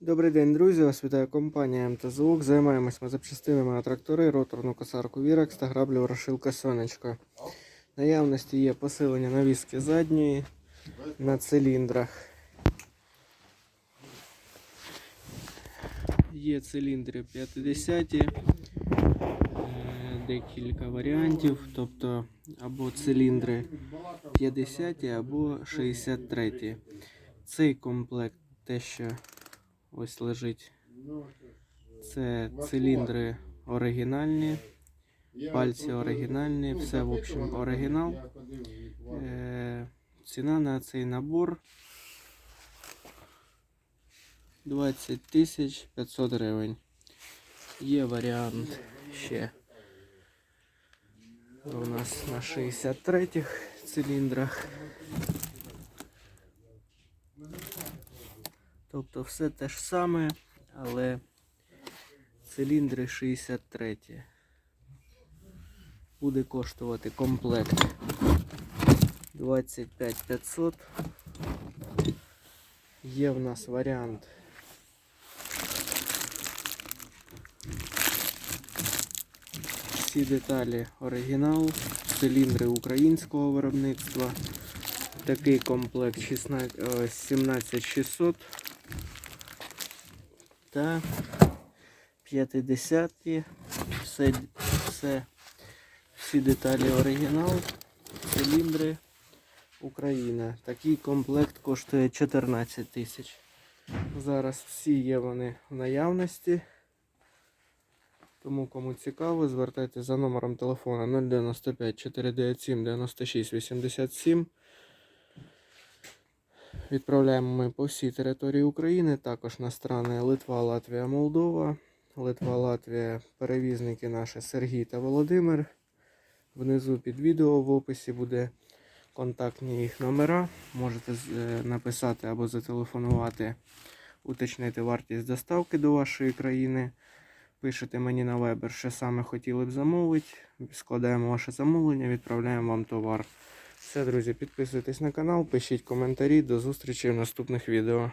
Добрий день, друзі! Вас вітає компанія МТЗУК. Займаємось ми запчастинами на трактори, роторну косарку Вірекс та граблю ворошилка Сонечко. Наявності є посилення навіски задньої на циліндрах. Є циліндри 50, е, декілька варіантів, тобто або циліндри 50, або 63. Цей комплект те, що ось лежить. Це циліндри оригінальні, пальці оригінальні, все в общем оригінал. Е, ціна на цей набор 20 тисяч 500 гривень. Є варіант ще у нас на 63 циліндрах. Тобто все те ж саме, але циліндри 63. Буде коштувати комплект 25 500. Є в нас варіант. Всі деталі оригінал, циліндри українського виробництва. Такий комплект 16, о, 17600 та 50 все, все, всі деталі оригінал, циліндри Україна. Такий комплект коштує 14 тисяч. Зараз всі є вони в наявності. Тому кому цікаво, звертайтеся за номером телефона 095 497 96 87. Відправляємо ми по всій території України, також на страни Литва, Латвія, Молдова. Литва, Латвія, перевізники наші Сергій та Володимир. Внизу під відео в описі буде контактні їх номера. Можете е, написати або зателефонувати, уточнити вартість доставки до вашої країни. Пишете мені на Viber, що саме хотіли б замовити. Складаємо ваше замовлення, відправляємо вам товар. Все, друзі, підписуйтесь на канал, пишіть коментарі. До зустрічі в наступних відео.